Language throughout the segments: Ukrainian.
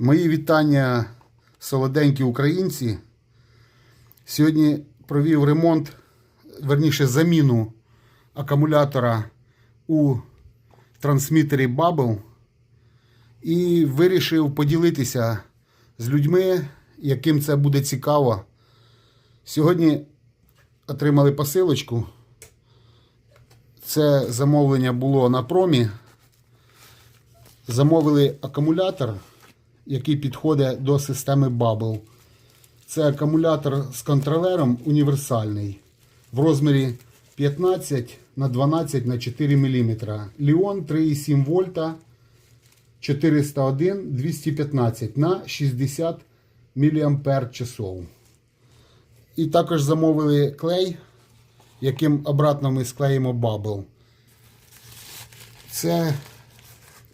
Мої вітання, солоденькі українці. Сьогодні провів ремонт, верніше заміну акумулятора у трансмітері Bubble і вирішив поділитися з людьми, яким це буде цікаво. Сьогодні отримали посилочку. Це замовлення було на промі. Замовили акумулятор, який підходить до системи Bubble. Це акумулятор з контролером універсальний в розмірі 15 на 12 на 4 мм. Ліон 3,7 вольта 401 215 на 60 мАч. І також замовили клей, яким обратно ми склеїмо Bubble. Це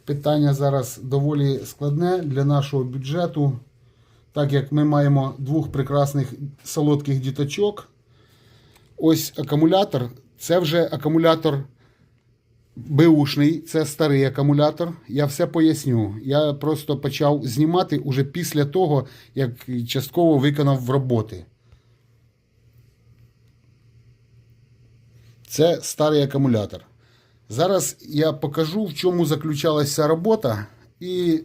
питання зараз доволі складне для нашого бюджету, так як ми маємо двох прекрасних солодких діточок. Ось акумулятор. Це вже акумулятор Бушний, це старий акумулятор. Я все поясню. Я просто почав знімати уже після того, як частково виконав роботи. Це старий акумулятор. Зараз я покажу, в чому заключалася робота, і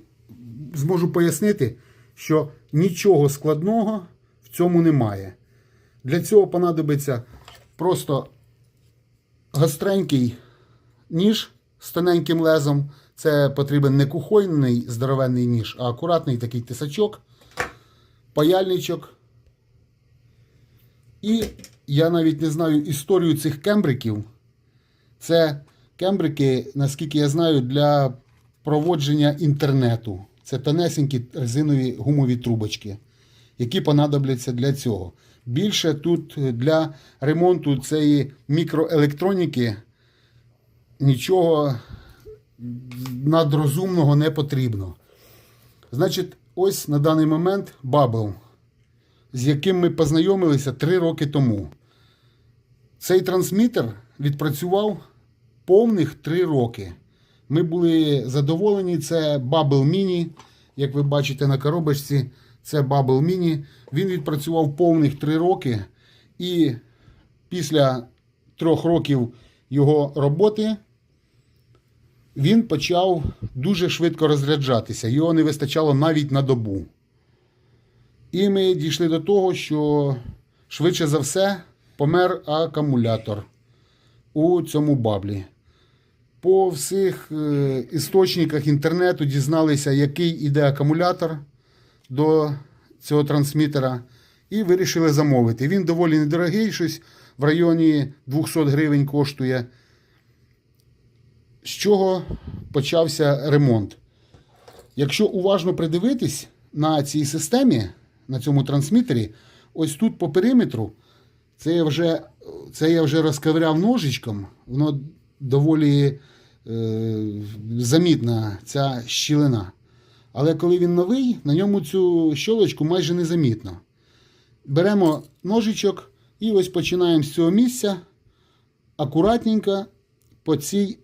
зможу пояснити, що нічого складного в цьому немає. Для цього понадобиться просто гостренький ніж з тоненьким лезом. Це потрібен не кухонний здоровенний ніж, а акуратний такий тисачок, паяльничок. І я навіть не знаю історію цих кембриків. Це кембрики, наскільки я знаю, для проводження інтернету. Це тонесенькі резинові гумові трубочки, які понадобляться для цього. Більше тут для ремонту цієї мікроелектроніки нічого надрозумного не потрібно. Значить, ось на даний момент Bubble, з яким ми познайомилися 3 роки тому. Цей трансмітер відпрацював повних 3 роки. Ми були задоволені. Це Bubble Mini. Як ви бачите на коробочці, це Bubble Mini. Він відпрацював повних 3 роки. І після 3 років його роботи він почав дуже швидко розряджатися. Його не вистачало навіть на добу. І ми дійшли до того, що швидше за все помер акумулятор у цьому баблі. По всіх е, істочниках інтернету дізналися, який іде акумулятор до цього трансмітера, і вирішили замовити. Він доволі недорогий, щось в районі 200 гривень коштує. З чого почався ремонт? Якщо уважно придивитись на цій системі, на цьому трансмітері, ось тут по периметру, це я вже, це я вже розковиряв ножичком, воно доволі е, замітна ця щілина. Але коли він новий, на ньому цю щолочку майже незамітно. Беремо ножичок і ось починаємо з цього місця акуратненько по цій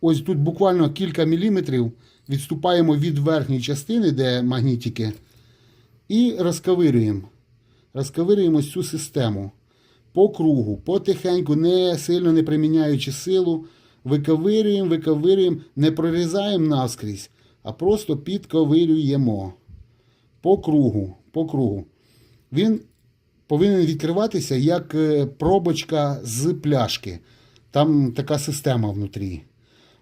ось тут буквально кілька міліметрів відступаємо від верхньої частини, де магнітики, і розковирюємо. Розковирюємо цю систему по кругу, потихеньку, не сильно не приміняючи силу. Виковирюємо, виковирюємо, не прорізаємо наскрізь, а просто підковирюємо по кругу. по кругу. Він повинен відкриватися як е, пробочка з пляшки. Там така система внутрі.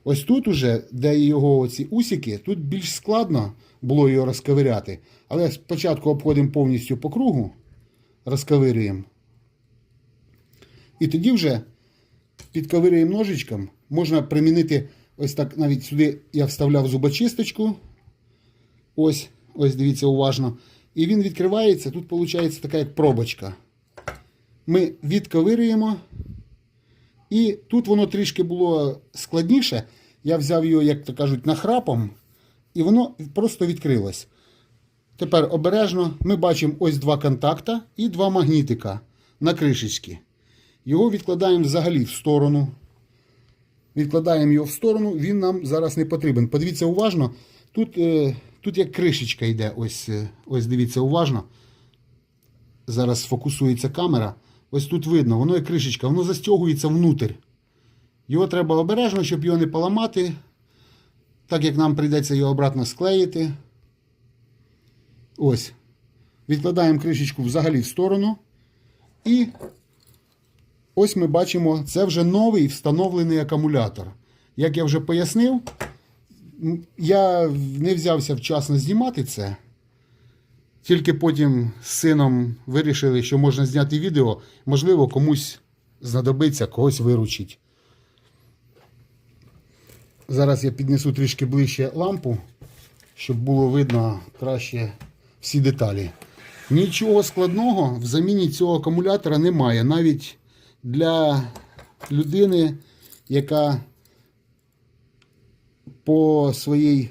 Ось тут уже, де його ці усіки, тут більш складно було його розковиряти. Але спочатку обходимо повністю по кругу, розковирюємо. І тоді вже підковирюємо ножичком. Можна примінити ось так, навіть сюди я вставляв зубочисточку. Ось, ось дивіться уважно. І він відкривається. Тут виходить така як пробочка. Ми відковирюємо. І тут воно трішки було складніше. Я взяв його, як то кажуть, нахрапом, і воно просто відкрилось. Тепер обережно ми бачимо ось два контакта і два магнітика на кришечці. Його відкладаємо взагалі в сторону. Відкладаємо його в сторону, він нам зараз не потрібен. Подивіться уважно, тут е, Тут як кришечка йде, ось, е, ось дивіться уважно. Зараз фокусується камера. Ось тут видно, воно як кришечка, воно застягується внутрь. Його треба обережно, щоб його не поламати. Так як нам прийдеться його обратно склеїти. Ось. Відкладаємо кришечку взагалі в сторону. І ось ми бачимо, це вже новий встановлений акумулятор. Як я вже пояснив, я не взявся вчасно знімати це. Тільки потім з сином вирішили, що можна зняти відео. Можливо, комусь знадобиться, когось виручить. Зараз я піднесу трішки ближче лампу, щоб було видно краще всі деталі. Нічого складного в заміні цього акумулятора немає. Навіть для людини, яка по своїй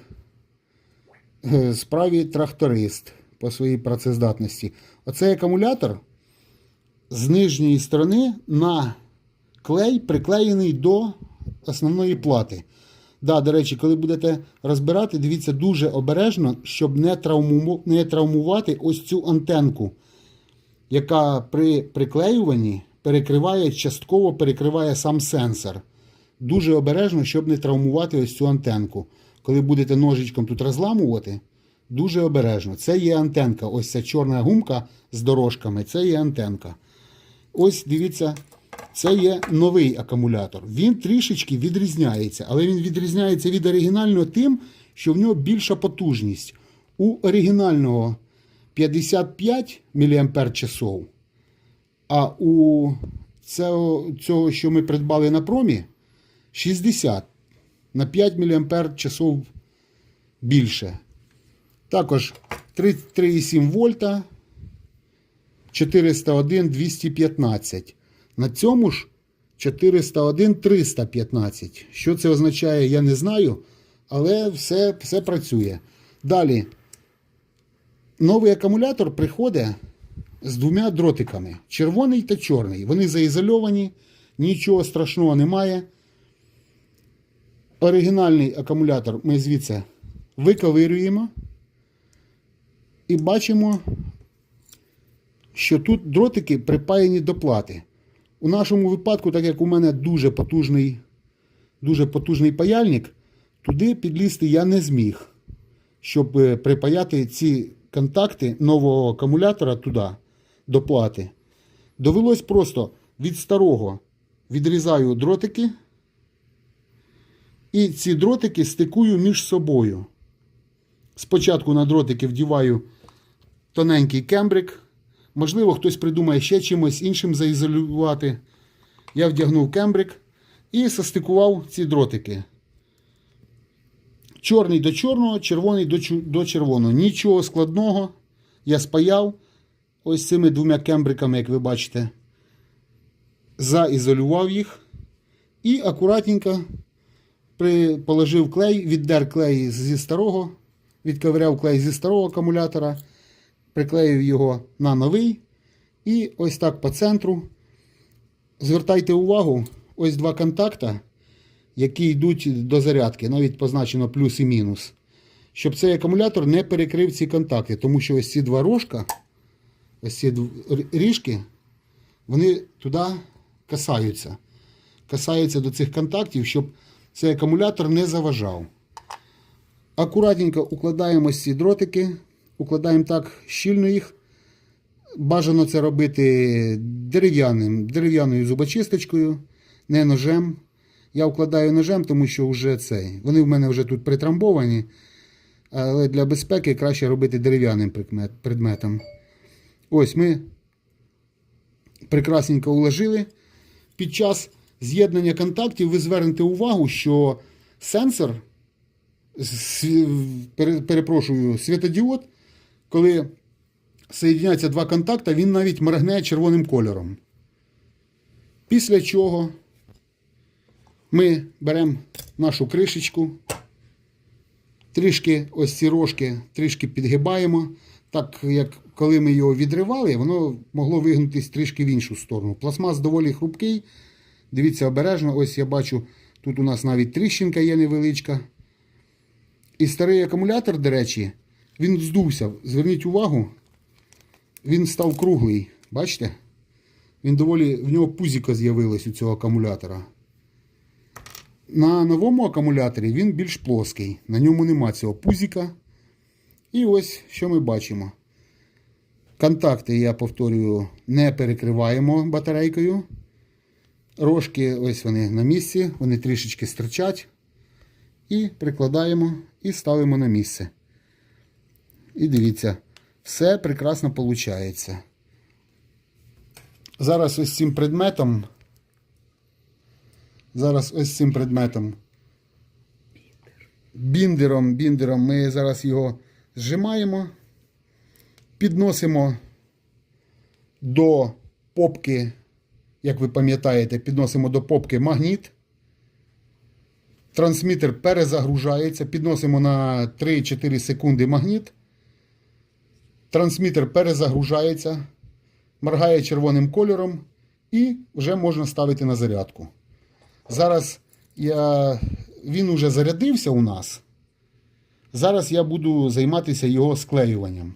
е, справі тракторист, по своїй працездатності. Оцей акумулятор з нижньої сторони на клей приклеєний до основної плати. Да, до речі, коли будете розбирати, дивіться дуже обережно, щоб не, травму... не травмувати ось цю антенку, яка при приклеюванні перекриває, частково перекриває сам сенсор. Дуже обережно, щоб не травмувати ось цю антенку. Коли будете ножичком тут розламувати, дуже обережно. Це є антенка. Ось ця чорна гумка з дорожками, це є антенка. Ось дивіться, це є новий акумулятор. Він трішечки відрізняється, але він відрізняється від оригінального тим, що в нього більша потужність. У оригінального 55 мАч, а у цього, цього, що ми придбали на промі, 60 на 5 мАч більше. Також 3,7 вольта, 401 215. На цьому ж 401 315. Що це означає, я не знаю, але все, все працює. Далі. Новий акумулятор приходить з двома дротиками: червоний та чорний. Вони заізольовані, нічого страшного немає. Оригінальний акумулятор ми звідси виковирюємо і бачимо, що тут дротики припаяні до плати. У нашому випадку, так як у мене дуже потужний, дуже потужний паяльник, туди підлізти я не зміг, щоб е, припаяти ці контакти нового акумулятора туди, до плати. Довелось просто від старого відрізаю дротики. І ці дротики стикую між собою. Спочатку на дротики вдіваю тоненький кембрик. Можливо, хтось придумає ще чимось іншим заізолювати. Я вдягнув кембрик і состикував ці дротики. Чорний до чорного, червоний до червоного. Нічого складного. Я спаяв ось цими двома кембриками, як ви бачите. Заізолював їх. І акуратненько положив клей, віддер клей зі старого, відковиряв клей зі старого акумулятора, приклеїв його на новий. І ось так по центру. Звертайте увагу, ось два контакта, які йдуть до зарядки, навіть позначено плюс і мінус. Щоб цей акумулятор не перекрив ці контакти, тому що ось ці два рожка, ось ці ріжки, вони туди касаються. Касаються до цих контактів, щоб цей акумулятор не заважав. Акуратненько укладаємо ці дротики, укладаємо так щільно їх. Бажано це робити дерев'яним, дерев'яною зубочисточкою, не ножем. Я вкладаю ножем, тому що вже цей. Вони в мене вже тут притрамбовані. Але для безпеки краще робити дерев'яним предметом. Ось ми прекрасненько уложили. Під час з'єднання контактів ви звернете увагу, що сенсор, перепрошую, світодіод, коли соєдняються два контакти, він навіть моргне червоним кольором. Після чого ми беремо нашу кришечку, трішки ось ці рожки трішки підгибаємо. Так як коли ми його відривали, воно могло вигнутися трішки в іншу сторону. Пластмас доволі хрупкий. Дивіться обережно, ось я бачу, тут у нас навіть тріщинка є невеличка. І старий акумулятор, до речі, він здувся. Зверніть увагу, він став круглий. Бачите? Він доволі, в нього пузіко з'явилось у цього акумулятора. На новому акумуляторі він більш плоский. На ньому нема цього пузіка. І ось що ми бачимо. Контакти, я повторюю, не перекриваємо батарейкою. Рожки, ось вони на місці, вони трішечки стирчать. І прикладаємо і ставимо на місце. І дивіться, все прекрасно виходить. Зараз ось цим предметом. Зараз ось цим предметом. Біндером, біндером ми зараз його зжимаємо, підносимо до попки, як ви пам'ятаєте, підносимо до попки магніт. Трансмітер перезагружається, підносимо на 3-4 секунди магніт. Трансмітер перезагружається, моргає червоним кольором і вже можна ставити на зарядку. Зараз я, він вже зарядився у нас. Зараз я буду займатися його склеюванням.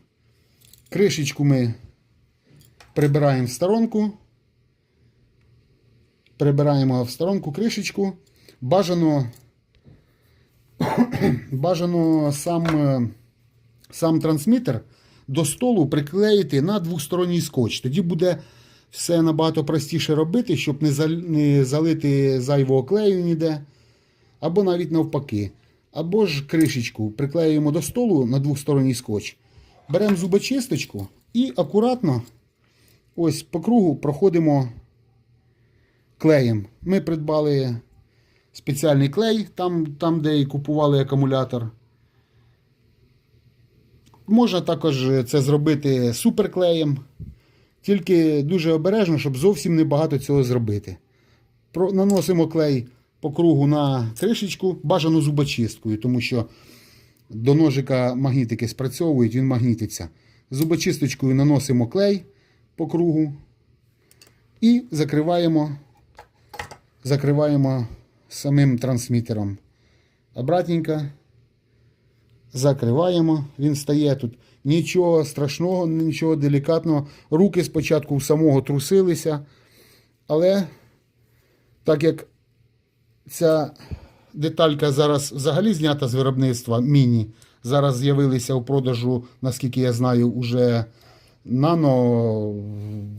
Кришечку ми прибираємо в сторонку. Прибираємо в сторонку кришечку. Бажано, бажано сам, е, сам трансмітер до столу приклеїти на двосторонній скотч. Тоді буде все набагато простіше робити, щоб не залити зайвого клею ніде. Або навіть навпаки. Або ж кришечку приклеюємо до столу на двосторонній скотч. Беремо зубочисточку і акуратно ось по кругу проходимо клеєм. Ми придбали спеціальний клей, там, там де і купували акумулятор. Можна також це зробити суперклеєм, тільки дуже обережно, щоб зовсім не багато цього зробити. Наносимо клей по кругу на кришечку, бажано зубочисткою, тому що до ножика магнітики спрацьовують, він магнітиться. Зубочисточкою наносимо клей по кругу і закриваємо, закриваємо самим трансмітером. Обратненько закриваємо, він стає тут. Нічого страшного, нічого делікатного. Руки спочатку у самого трусилися, але так як ця деталька зараз взагалі знята з виробництва міні, зараз з'явилися у продажу, наскільки я знаю, уже нано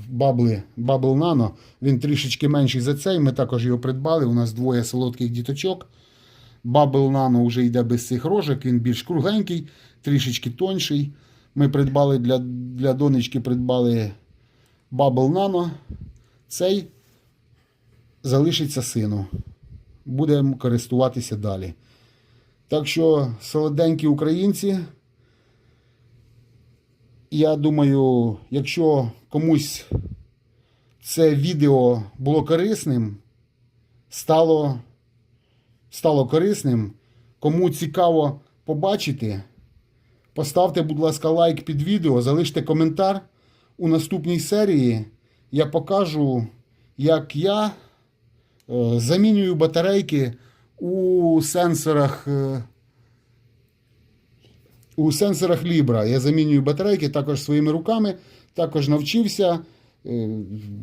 бабли, бабл нано. Він трішечки менший за цей. Ми також його придбали. У нас двоє солодких діточок. Бабл Nano вже йде без цих рожок, він більш кругленький, трішечки тонший. Ми придбали для, для донечки придбали Bubble Nano. Цей залишиться сину. Будемо користуватися далі. Так що, солоденькі українці, я думаю, якщо комусь це відео було корисним, стало стало корисним. Кому цікаво побачити, поставте, будь ласка, лайк під відео, залиште коментар. У наступній серії я покажу, як я замінюю батарейки у сенсорах. е, у сенсорах Libra. Я замінюю батарейки також своїми руками, також навчився. е,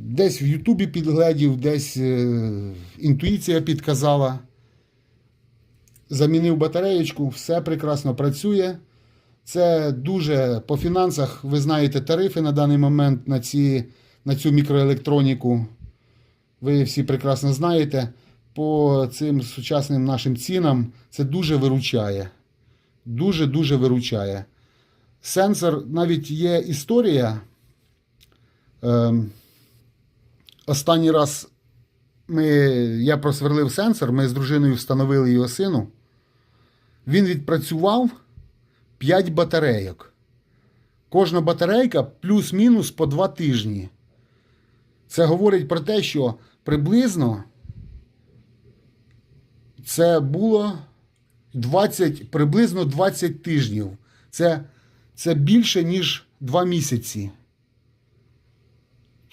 Десь в Ютубі підгледів, десь е, інтуїція підказала замінив батареєчку, все прекрасно працює. Це дуже по фінансах, ви знаєте, тарифи на даний момент на, ці, на цю мікроелектроніку. Ви всі прекрасно знаєте. По цим сучасним нашим цінам це дуже виручає. Дуже-дуже виручає. Сенсор навіть є історія. Ем, останній раз ми, я просверлив сенсор, ми з дружиною встановили його сину. Він відпрацював 5 батарейок. Кожна батарейка плюс-мінус по 2 тижні. Це говорить про те, що приблизно це було 20, приблизно 20 тижнів. Це, це більше, ніж 2 місяці.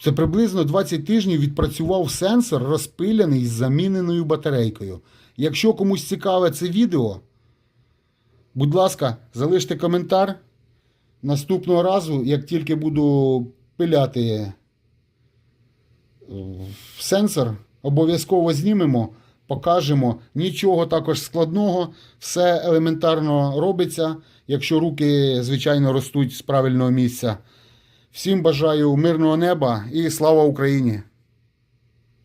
Це приблизно 20 тижнів відпрацював сенсор, розпиляний з заміненою батарейкою. Якщо комусь цікаве це відео, Будь ласка, залиште коментар. Наступного разу, як тільки буду пиляти сенсор, обов'язково знімемо, покажемо. Нічого також складного, все елементарно робиться, якщо руки, звичайно, ростуть з правильного місця. Всім бажаю мирного неба і слава Україні!